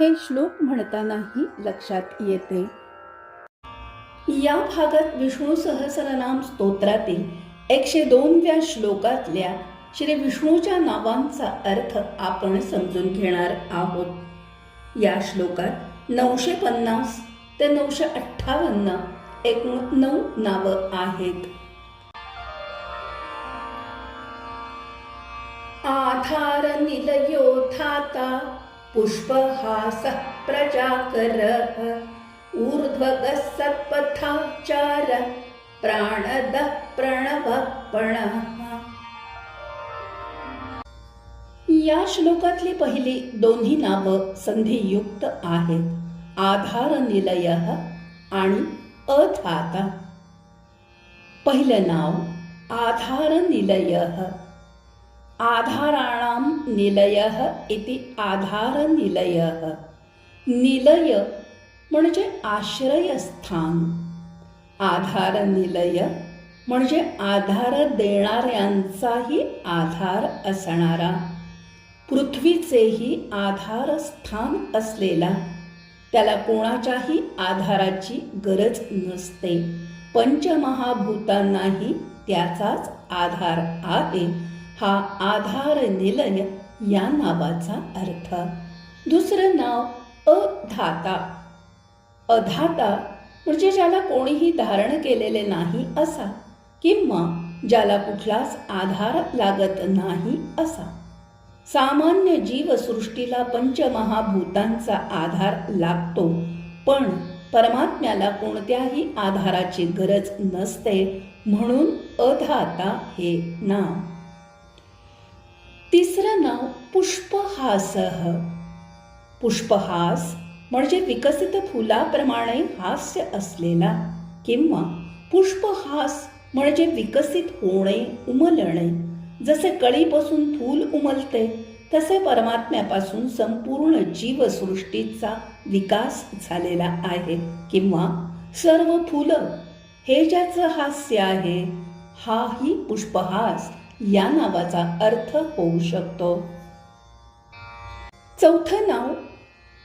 हे श्लोक म्हणतानाही लक्षात येते. या भागात विष्णू सहस्रनाम स्तोत्रातील एकशे दोनव्या श्लोकातल्या श्री विष्णूच्या नावांचा अर्थ आपण समजून घेणार आहोत. या श्लोकात नऊशे पन्नास ते नऊशे अठ्ठावन्न एकूण नऊ नावं आहेत. आधार निलयोधाता पुष्पहास प्रजाकरः ऊर्ध्वगः सत्पथाचार प्राणदः प्रणवपण या श्लोकातली पहिली दोन्ही नावं संधियुक्त आहेत. आधार निलय आणि अथाता पहिलं नाव आधार निलय आधाराणां निलयः इति आधारनिलयः। निलय म्हणजे आश्रयस्थान। आधारनिलय म्हणजे आधार देणाऱ्यांचाही आधार असणारा। पृथ्वीचेही आधारस्थान असलेला। त्याला कोणाच्याही आधाराची गरज नसते। पंचमहाभूतांनाही त्याचाच आधार आहे। हा आधार निलय या नावाचा अर्थ. दुसरं नाव अधाता. अधाता म्हणजे ज्याला कोणीही धारण केलेले नाही असा किंवा ज्याला कुठलाच आधार लागत नाही असा. सामान्य जीवसृष्टीला पंचमहाभूतांचा आधार लागतो पण परमात्म्याला कोणत्याही आधाराची गरज नसते म्हणून अधाता हे नाव. तिसरं नाव पुष्पहासह पुष्पहास म्हणजे विकसित फुलाप्रमाणे हास्य असलेला किंवा पुष्पहास म्हणजे विकसित होणे उमलणे. जसे कळीपासून फूल उमलते तसे परमात्म्यापासून संपूर्ण जीवसृष्टीचा विकास झालेला आहे. किंवा सर्व फुलं हे ज्याचं हास्य आहे हाही पुष्पहास. या नावाचा अर्थ होऊ शकतो. चौथं नाव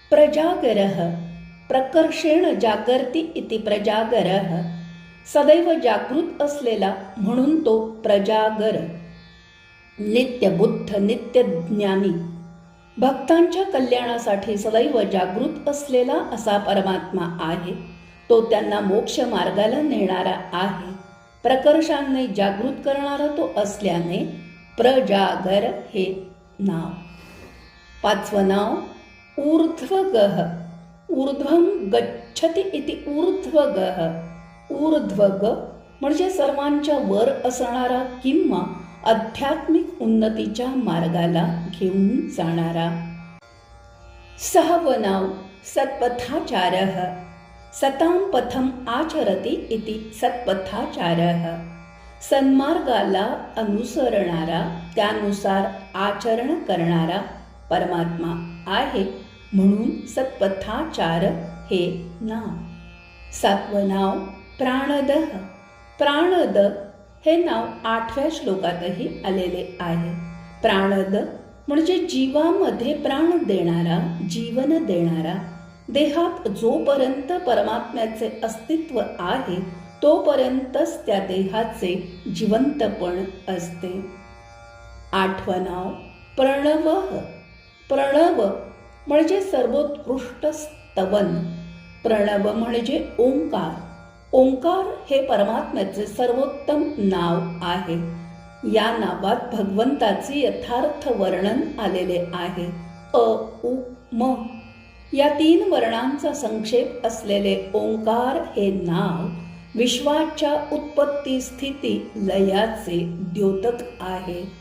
प्रजागरह. प्रकर्षेण जागर्ती इति प्रजागरः सदैव जागृत असलेला म्हणून तो प्रजागर. नित्य बुद्ध नित्य ज्ञानी. भक्तांच्या कल्याणासाठी सदैव जागृत असलेला असा परमात्मा आहे. तो त्यांना मोक्ष मार्गाला नेणारा आहे. प्रकर्षांनी जागृत करणारा तो असल्याने प्रजागर हे नाव. पाचवं नाव ऊर्ध्वगह. ऊर्ध्वं गच्छति इति ऊर्ध्वगह. ऊर्ध्वग म्हणजे सर्वांच्या वर असणारा किंवा आध्यात्मिक उन्नतीच्या मार्गाला घेऊन जाणारा. सहावं नाव सत्पथाचारः. सतां पथम आचरती इति सत्पथाचारः। सन्मार्गाला अनुसरणारा त्यानुसार आचरण करणारा परमात्मा आहे म्हणून सत्पथाचार हे नाव सातवं नाव प्राणदह। प्राणद हे नाव आठव्या श्लोकातही आलेले आहे। प्राणद म्हणजे जीवामध्ये प्राण देणारा जीवन देणारा देहात जोपर्यंत परमात्म्याचे अस्तित्व आहे तोपर्यंतच त्या देहाचे जिवंतपण असते. आठवं नाव प्रणव प्रणव म्हणजे सर्वोत्कृष्ट स्तवन. प्रणव म्हणजे ओंकार. ओंकार हे परमात्म्याचे सर्वोत्तम नाव आहे. या नावात भगवंताचे यथार्थ वर्णन आलेले आहे. अ उ म. या तीन वर्णांचा संक्षेप असलेले ओंकार हे नाव विश्वाच्या उत्पत्ती स्थिती लयाचे द्योतक आहे.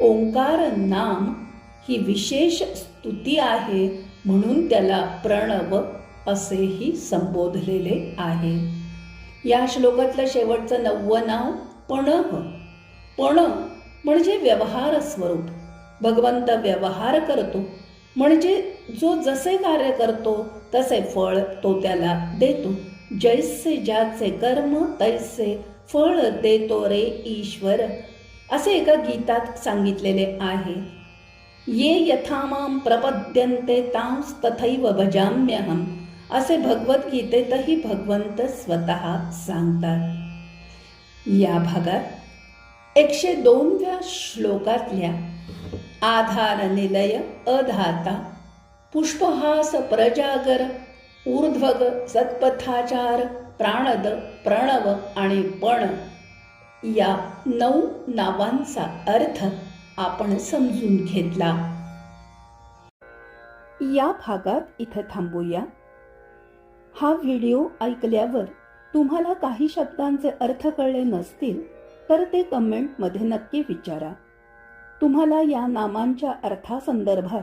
ओंकार नाम ही विशेष स्तुती आहे म्हणून त्याला प्रणव असेही संबोधलेले आहे. या श्लोकातलं शेवटचं नववं नाव पणह. पण म्हणजे व्यवहार स्वरूप. भगवंत व्यवहार करतो. म्हणजे जो जसे कार्य करतो तसे फळ तो त्याला देतो. जैसे ज्याचे कर्म तैसे फळ देतो रे ईश्वर. असे एका गीतात सांगितलेले आहे. ये यथामाम प्रपद्यन्ते तांस तथैव भजाम्यहम. असे भगवद्गीतेतही भगवंत स्वतः सांगतात. या भागात एकशे दोनव्या श्लोकातल्या आधार निलय अधाता पुष्पहास प्रजागर ऊर्ध्वग सत्पथाचार प्राणद प्रणव आणि पण या नऊ नावांचा अर्थ आपण समजून घेतला. या भागात इथं थांबूया. हा व्हिडिओ ऐकल्यावर तुम्हाला काही शब्दांचे अर्थ कळले नसतील तर ते कमेंटमध्ये नक्की विचारा. तुम्हाला या नामांच्या अर्थासंदर्भात